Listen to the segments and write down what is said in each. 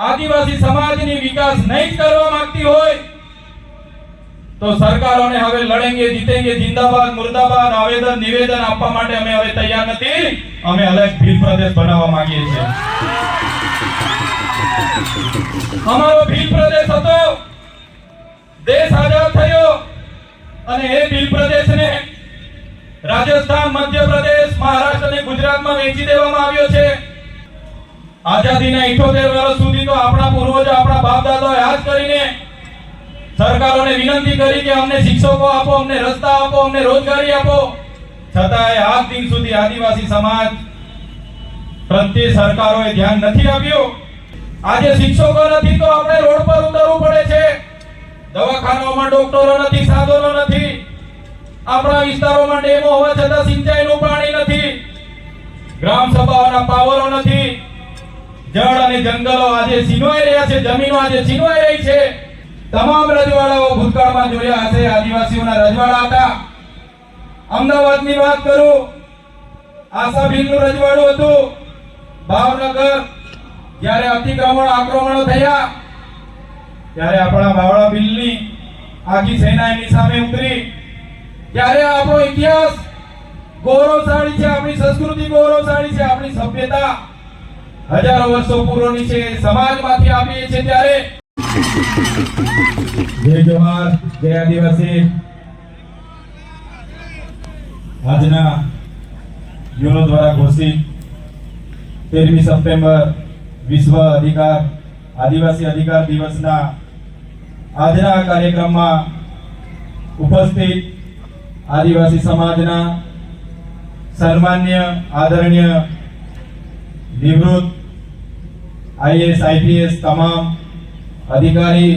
આદિવાસી સમાજની વિકાસ નહીં કરવા માંગતી હોય, તો સરકારોને હવે લડેંગે, જીતેંગે, જિંદાબાદ, મુર્દાબાદ, આવેદન, નિવેદન આપવા માટે અમે હવે તૈયાર નથી. અમે અલગ ભીલ પ્રદેશ બનાવવા માંગીએ છીએ. અમારો ભીલ પ્રદેશ હતો. દેશ આઝાદ થયો અને એ ભીલ પ્રદેશને રાજસ્થાન, મધ્યપ્રદેશ, મહારાષ્ટ્ર અને ગુજરાતમાં વેચી દેવામાં આવ્યો છે. આઝાદીના 78 વર્ષ સુધી તો આપણા પૂર્વજો, આપણા બાપ દાદાઓએ યાદ કરીને સરકારોને વિનંતી કરી કે અમને શિક્ષકો આપો, અમને રસ્તા આપો, અમને રોજગારી આપો. છતાંય આજ દિન સુધી આદિવાસી સમાજ પ્રત્યે સરકારોએ ધ્યાન નથી આપ્યું. આજે શિક્ષકો નથી તો આપણે રોડ પર ઉતરવું પડે છે. દવાખાનાઓમાં ડોક્ટરો નથી, સાધનો નથી. આપણા વિસ્તારોમાં ડેમો હોવા છતાં સિંચાઈનું પાણી નથી. ગ્રામ સભાઓના પાવરો નથી. જળ અને જંગલો આજે છીનવાઈ રહ્યા છે, જમીનો આજે છીનવાઈ રહી છે. તમામ રજવાડાઓ ભૂતકાળમાં જોયા હશે, આદિવાસીઓના રજવાડા હતા. અમદાવાદની વાત કરું આશાભીલનું રજવાડું હતું. ભાવનગર, જ્યારે અતિક્રમણ આક્રમણો થયા, ત્યારે આપણા બાવળા બિલની આખી સેના એની સામે ઉતરી. ત્યારે આપણો ઇતિહાસ ગૌરવશાળી છે, આપણી સંસ્કૃતિ ગૌરવશાળી છે, આપણી સભ્યતા. હજારો વર્ષો પૂર્વની છે, સમાજમાંથી આપીએ છીએ ત્યારે. જય જવાહર, જય આદિવાસી. આજના યુનો દ્વારા ઘોષિત તેરમી સપ્ટેમ્બર વિશ્વ અધિકાર, આદિવાસી અધિકાર દિવસના આજના કાર્યક્રમમાં ઉપસ્થિત આદિવાસી સમાજના સન્માન્ય, આદરણીય, નિવૃત્ત આઈએસ આઈપીએસ તમામ અધિકારી,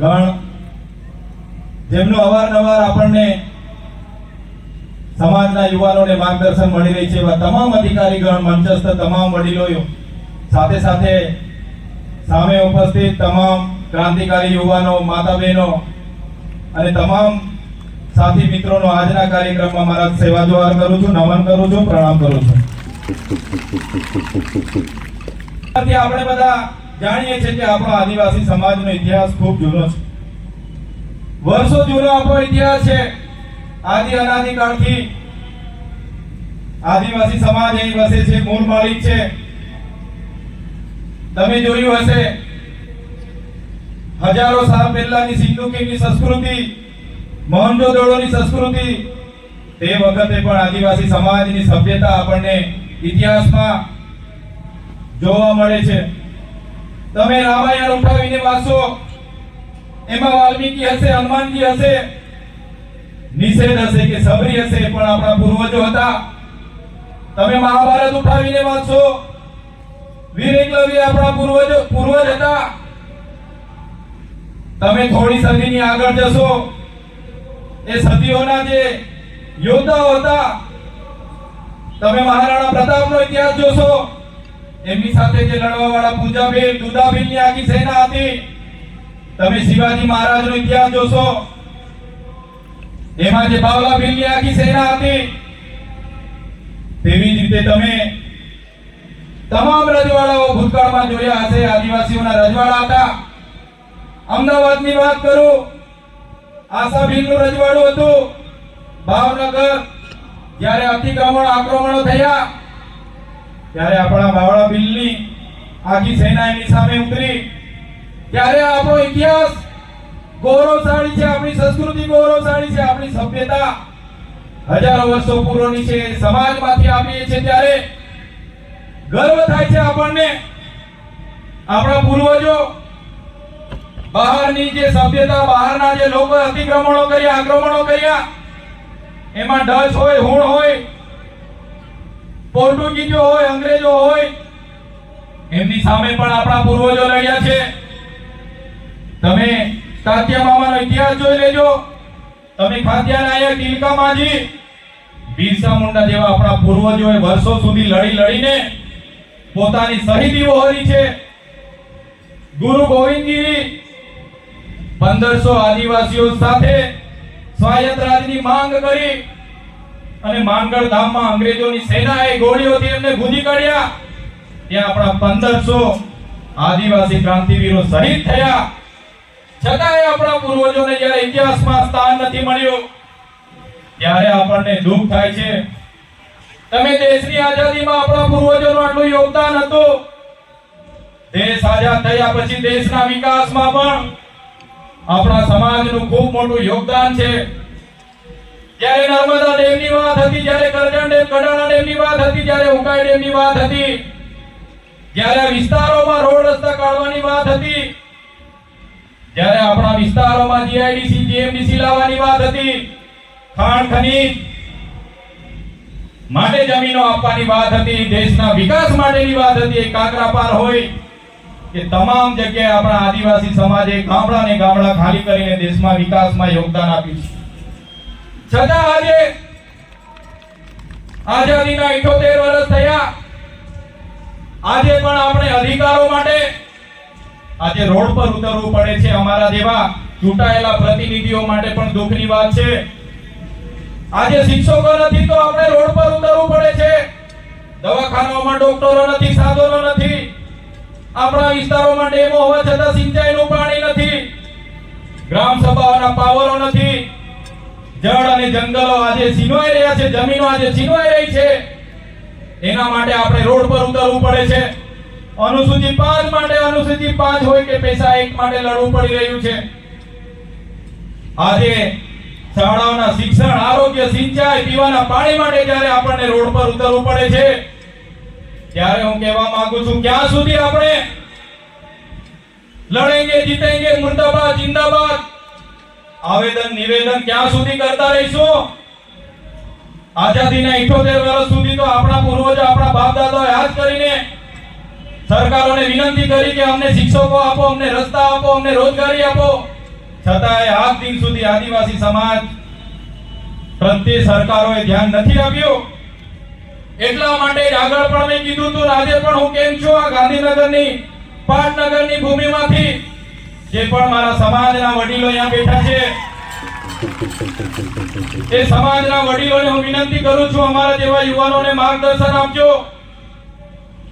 ગણ, જેમનો અવારનવાર આપણને સમાજના યુવાનોને માર્ગદર્શન મળી રહી છે, એવા તમામ અધિકારીગણ મંચસ્થ તમામ વડીલો સાથે સાથે સામે ઉપસ્થિત તમામ ક્રાંતિકારી યુવાનો માતા બહેનો અને તમામ સાથી મિત્રોનો આજના કાર્યક્રમમાં મારા સેવા જોહાર કરું છું, નમન કરું છું, પ્રણામ કરું છું. આપણે બધા જાણીએ છીએ કે આપણો આદિવાસી સમાજનો ઇતિહાસ ખૂબ જૂનો છે. વર્ષો જૂનો આપણો ઇતિહાસ છે. આદિ અનાદિ કાળથી આદિવાસી સમાજ અહીં વસે છે, મૂળ માલિક છે. તમે જોયું હશે, હજારો સાલ પહેલાની સિંધુ કિંગની સંસ્કૃતિ, મોહનજોદડોની સંસ્કૃતિ, તે વખતે પણ આદિવાસી સમાજની સભ્યતા આપણને ઇતિહાસમાં જોવા મળે છે. તમે રામાયણ ઉઠાવીને વાંચો. એમાં વાલ્મીકી હશે, હનુમાનજી હશે. નિષેધ હશે કે સબરી હશે, પણ આપણા પૂર્વજો હતા. તમે મહાભારત ઉઠાવીને વાંચો. વીર એકલવ્ય આપણા પૂર્વજો, પૂર્વજ હતા. તમે થોડી સદીની આગળ જશો. એ સદીઓના જે યોદ્ધાઓ હતા, તમે મહારાણા પ્રતાપનો ઇતિહાસ જોશો. એમની સાથે જે લડવા વાળા પૂજાબેન દુદાબેનની આખી સેના હતી. તમે શિવાજી મહારાજનો ઇતિહાસ જોશો. એમાં જે બાવલા ભીલની આખી સેના હતી. તેવી જ રીતે તમે તમામ રજવાડાઓ ભૂતકાળમાં જોયા હશે. આદિવાસીઓના રજવાડા હતા. અમદાવાદની વાત કરું. નું રજવાડું હતું. ભાવનગર. જ્યારે અતિક્રમણ, આક્રમણો થયા ત્યારે આપણા બાવળા બિલની આખી સેના એની સામે ઉતરી. ત્યારે આપણો ઇતિહાસ ગૌરવશાળી છે, આપણી સંસ્કૃતિ ગૌરવશાળી છે, આપણી સભ્યતા હજારો વર્ષો પૂર્વની છે, સમાજમાંથી આપીએ છીએ ત્યારે ગર્વ થાય છે આપણને. આપણા પૂર્વજો બહારની જે સભ્યતા, બહારના જે લોકો અતિક્રમણો કર્યા, આક્રમણો કર્યા, એમાં ડચ હોય, હુણ હોય પોર્ટુગીઝો હોય, અંગ્રેજો હોય, એમની સામે પણ આપણા પૂર્વજો લડ્યા છે. તમે તાત્યા ઇતિહાસ જોઈ લેજો. તમે ખાદ્યા નાયક માજી, બિરસા મુંડા જેવા આપણા પૂર્વજોએ વર્ષો સુધી લડી લડીને પોતાની શહીદી વહોરી છે. ગુરુ ગોવિંદજી પંદરસો આદિવાસીઓ સાથે સ્વાયત્ત રાજની માંગ કરી અને માંગળ ધામમાં અંગ્રેજોની સેનાએ ગોળીઓથી એમને ભૂજી કાઢ્યા. ત્યાં આપણા પંદરસો આદિવાસી ક્રાંતિવીરો શહીદ થયા. છતાંય આપણા પૂર્વજોને જ્યારે ઇતિહાસમાં સ્થાન નથી મળ્યું, ત્યારે આપણને દુઃખ થાય છે. તમે દેશની આઝાદીમાં આપણા પૂર્વજોનું આટલું યોગદાન હતું. દેશ આઝાદ થયા પછી દેશના વિકાસમાં પણ આપણા સમાજનું ખૂબ મોટું યોગદાન છે. જ્યારે નર્મદા ડેમની વાત હતી, જ્યારે કરજણ ડેમ, કડાણા ડેમની વાત હતી, જ્યારે ઉકાઈ ડેમની વાત હતી, જ્યારે વિસ્તારોમાં રોડ રસ્તા કાઢવાની વાત હતી, જ્યારે આપણા વિસ્તારોમાં જીઆઈડીસી જીએમડીસી લાવવાની વાત હતી, ખાણ ખનીજ માટે જમીનો આપવાની વાત હતી, દેશના વિકાસ માટેની વાત હતી, એ કાકરાપાર હોય કે તમામ જગ્યાએ આપણા આદિવાસી સમાજે ગામડા ને ગામડા ખાલી કરીને દેશમાં વિકાસમાં યોગદાન આપ્યું છે. છતાં આજે આઝાદીના 78 વર્ષ થયા. આજે પણ આપણે અધિકારો માટે આજે રોડ પર ઉતરવું પડે છે અમારા જેવા ચૂંટાયેલા પ્રતિનિધિઓ માટે પણ દુઃખની વાત છે. આજે શિક્ષકો નથી તો આપણે રોડ પર ઉતરવું પડે છે. દવાખાનાઓમાં ડોક્ટરો નથી, સાધનો નથી. આપણા વિસ્તારોમાં ડેમો હોવા છતાં સિંચાઈનું પાણી નથી. ગ્રામ સભાઓના પાવરો નથી. જળ અને જંગલો આજે છીનવાઈ રહ્યા છે, જમીનો આજે છીનવાઈ રહી છે. એના માટે આપણે રોડ પર ઉતરવું પડે છે. અનુસૂચિત પાંચ માટે અનુસૂચિત પાંચ હોય કે પૈસા એક માટે લડવું પડી રહ્યું છે. આજે શાળાઓના શિક્ષણ, આરોગ્ય, સિંચાઈ, પીવાના પાણી માટે જ્યારે આપણને રોડ પર ઉતરવું પડે છે, ત્યારે હું કહેવા માંગુ છું, ક્યાં સુધી આપણે લડેંગે, જીતેંગે, મુર્દાબાદ, જિંદાબાદ આવેદન, નિવેદન ક્યાં સુધી કરતા રહીશું? આઝાદીના 78 વર્ષ સુધી તો આપણા પૂર્વજો, આપણા બાપ દાદાએ જ કરીને સરકારોને વિનંતી કરી કે અમને શિક્ષકો આપો, અમને રસ્તા આપો, અમને રોજગારી આપો. છતાંય આજ દિન સુધી આદિવાસી સમાજ પ્રત્યે સરકારોએ ધ્યાન નથી આપ્યું. એટલા માટે જ આગળ પણ મેં કીધું તું આજે પણ હું કેમ છું? આ ગાંધીનગરની, પાટનગરની ભૂમિમાંથી જે પણ મારા સમાજના વડીલો અહીંયા બેઠા છે, એ સમાજના વડીલોને હું વિનંતી કરું છું, અમારા જેવા યુવાનોને માર્ગદર્શન આપજો.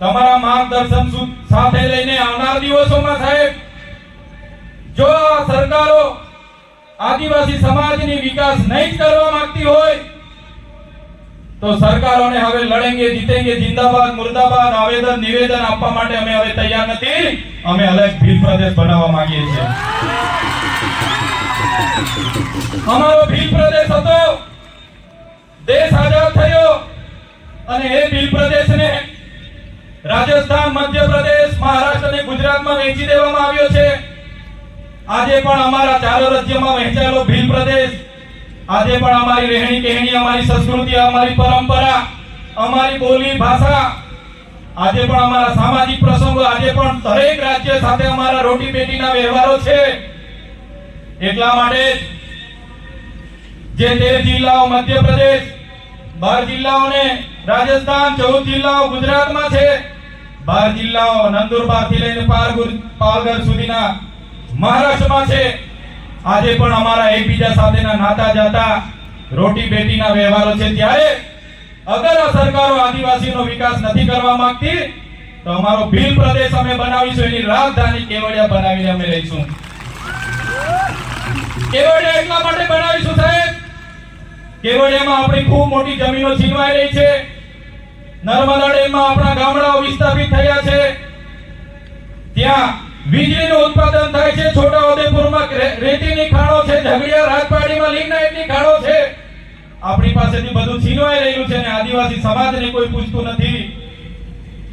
તમારા માર્ગદર્શન સાથે લઈને આવનાર દિવસોમાં સાહેબ, જો સરકારો આદિવાસી સમાજની વિકાસ નહીં કરવા માંગતી હોય તો સરકારોને હવે લડેંગે, જીતેંગે, જિંદાબાદ, મુર્દાબાદ, આવેદન, નિવેદન આપવા માટે અમે હવે તૈયાર નથી. અમે અલગ ભીલ પ્રદેશ બનાવવા માંગીએ છીએ. અમારો ભીલ પ્રદેશ હતો. દેશ આઝાદ થયો. અને એ ભીલ પ્રદેશને રાજસ્થાન, મધ્યપ્રદેશ, મહારાષ્ટ્ર અને ગુજરાતમાં વહેંચી દેવામાં આવ્યો છે. આજે પણ અમારા ચારો રાજ્યમાં વહેંચાયેલો ભીલ પ્રદેશ આજે પણ અમારી રહેણી કહેણી, અમારી સંસ્કૃતિ, અમારી પરંપરા, અમારી બોલી, ભાષા, આજે પણ અમારા સામાજિક પ્રસંગો, આજે પણ દરેક રાજ્ય સાથે અમારા રોટી પેટીના વ્યવહારો છે. એટલા માટે જે તેર જિલ્લાઓ મધ્યપ્રદેશ, બાર જિલ્લાઓને રાજસ્થાન, ચૌદ જિલ્લાઓ ગુજરાતમાં છે, બાર જિલ્લાઓ નંદુરબારથી લઈને પાલઘર સુધીના મહારાષ્ટ્રમાં છે. આજે પણ અમારા એકબીજા સાથેના નાતા જાતા રોટી બેટીના વ્યવહારો છે. ત્યારે અગર આ સરકારો આદિવાસીનો વિકાસ નથી કરવા માંગતી, તો અમારો ભીલ પ્રદેશ અમે બનાવીશું, એની રાજધાની કેવડિયા બનાવીને અમે રહીશું. કેવડિયા એટલા માટે બનાવીશું સાહેબ? કેવડિયામાં આપણી ખૂબ મોટી જમીનો છીનવાઈ રહી છે. નર્મદા ડેમમાં આપણા ગામડાઓ વિસ્થાપિત થયા છે. ત્યાં વીજળીનું ઉત્પાદન થાય છે છોટા ઉદેપુરમાં રેતીની ખાણો છે, ઝઘડિયા રાજપાડીમાં લિગ્નાઇટની ખાણો છે. આપણી પાસેથી બધું છીનવાઈ રહ્યું છે અને આદિવાસી સમાજને કોઈ પૂછતું નથી.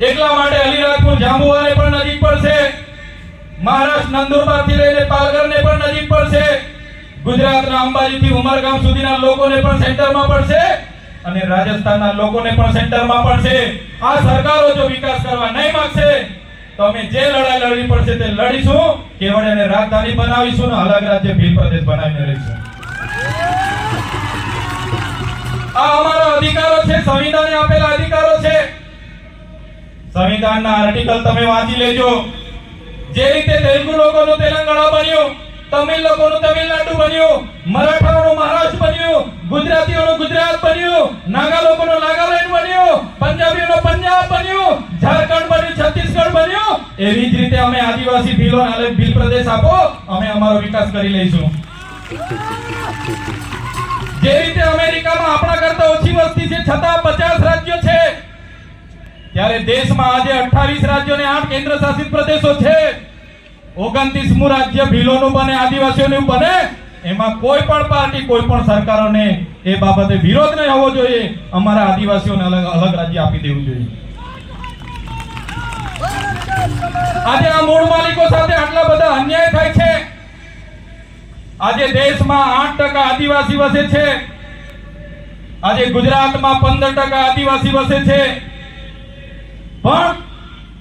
એટલા માટે અલીરાજપુર જાંબુવાને પણ નજીક પડશે. મહારાષ્ટ્ર નંદુરબારથી લઈને પાલઘરને પણ નજીક પડશે. ગુજરાતના અંબાજી થી ઉમરગામ સુધીના લોકોને પણ સેન્ટરમાં પડશે અને રાજસ્થાનના લોકોને પણ સેન્ટરમાં પડશે. આ સરકારો જો વિકાસ કરવા નહીં માંગશે તો અમે જે લડાઈ લડવી પડશે તે લડીશું. કેવડિયાને રાજધાની બનાવીશું ને અલગ રાજ્ય ભીલ પ્રદેશ બનાવીને રહીશું. આ અમારા અધિકારો છે, સંવિધાને આપેલા અધિકારો છે. સંવિધાનના આર્ટિકલ તમે વાંચી લેજો. જે રીતે તેલુગુ લોકોનું તેલંગાણા બન્યું તમિલ લોકોનું તમિલનાડુ બન્યું, મરાઠાઓનું મહારાષ્ટ્ર બન્યું, ગુજરાતીઓનું ગુજરાત બન્યું નાગા લોકોનું નાગાલેન્ડ બન્યું, પંજાબીઓનું પંજાબ બન્યું, ઝારખંડ બન્યું, છત્તીસગઢ બન્યું. એવી જ રીતે અમે આદિવાસી ભીલો અને ભીલ પ્રદેશ આપો, અમે અમારો વિકાસ કરી લઈશું. જે રીતે અમેરિકામાં આપણા કરતા ઓછી વસ્તી છે, છતાં પચાસ રાજ્યો છે. ત્યારે દેશમાં આજે અઠાવીસ રાજ્યો અને આઠ કેન્દ્ર શાસિત પ્રદેશો છે. ઓગણત્રીસમું રાજ્ય ભીલોનું બને, આદિવાસીઓનું બને, એમાં કોઈ પણ પાર્ટી, કોઈ પણ સરકારોને એ બાબતે વિરોધ નહીં હોવો જોઈએ. અમારા આદિવાસીઓને અલગ અલગ રાજ્ય આપી દેવું જોઈએ. આજે આ મૂળ માલિકો સાથે આટલા બધા અન્યાય થાય છે. આજે દેશમાં આઠ ટકા આદિવાસી વસે છે. આજે ગુજરાતમાં પંદર ટકા આદિવાસી વસે છે. પણ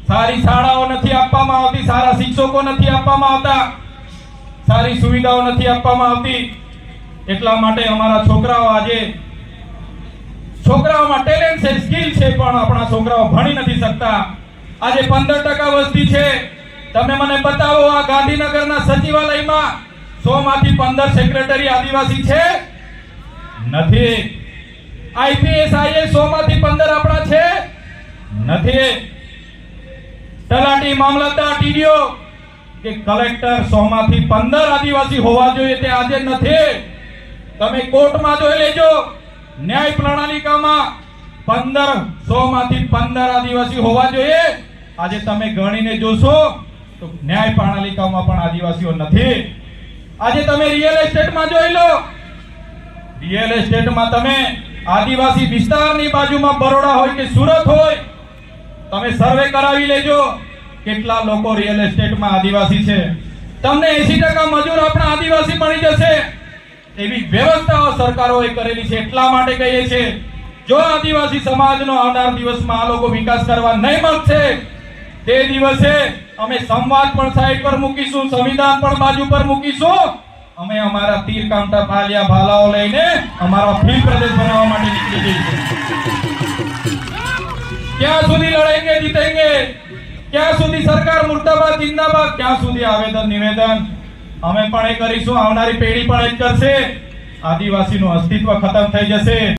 સારી શાળાઓ નથી આપવામાં આવતી, સારા શિક્ષકો નથી આપવામાં આવતા, સારી સુવિધાઓ નથી આપવામાં આવતી. એટલા માટે અમારા છોકરાઓ આજે, છોકરાઓમાં ટેલેન્ટ છે સ્કિલ છે પણ આપણા છોકરાઓ ભણી નથી શકતા. આજે પંદર ટકા વસ્તી છે. તમે મને બતાવો, આ ગાંધીનગરના સચિવાલયમાં સો માંથી પંદર સેક્રેટરી આદિવાસી છે? નથી. આઈપીએસ આઈએસ સો માંથી પંદર આપણા છે? નથી. તલાટી મામલતદાર ટીડીઓ, કે કલેક્ટર સો માંથી પંદર આદિવાસી હોવા જોઈએ તે આજે નથી. તમે કોર્ટમાં જોઈ લેજો, ન્યાય પ્રણાલિકામાં પંદર સો માંથી પંદર આદિવાસી હોવા જોઈએ. આજે તમે ગણીને જોશો, તો ન્યાય પ્રણાલિકામાં પણ આદિવાસીઓ નથી. આજે તમે રિયલ એસ્ટેટમાં જોઈ લો. રિયલ એસ્ટેટમાં તમે આદિવાસી વિસ્તારની બાજુમાં બરોડા હોય કે સુરત હોય તમે સર્વે કરાવી લેજો કેટલા લોકો રિયલ એસ્ટેટમાં આદિવાસી છે. તમને 80% મજૂર આપણા આદિવાસી મળી જશે. એવી વ્યવસ્થાઓ સરકારોએ કરેલી છે, એટલા માટે કહીએ છીએ. જો આદિવાસી સમાજનો આવનાર દિવસમાં આ લોકો વિકાસ કરવા નહીં મળશે તે દિવસે અમે સંવાદ પણ સાઈડ પર મૂકીશું, સંવિધાન પણ બાજુ પર મૂકીશું. અમે અમારા તીર કાંટા પાલિયા ભાલાઓ લઈને અમારો ફ્રી પ્રદેશ બનાવવા માટે નીકળી જઈશું. ક્યાં સુધી લડેંગે જીતેંગે? ક્યાં સુધી સરકાર મુર્દાબાદ, જિંદાબાદ? ક્યાં સુધી આવેદન, નિવેદન? અમે પણ એ કરીશું. આવનારી પેઢી પણ એ જ કરશે. આદિવાસીનું અસ્તિત્વ ખતમ થઈ જશે.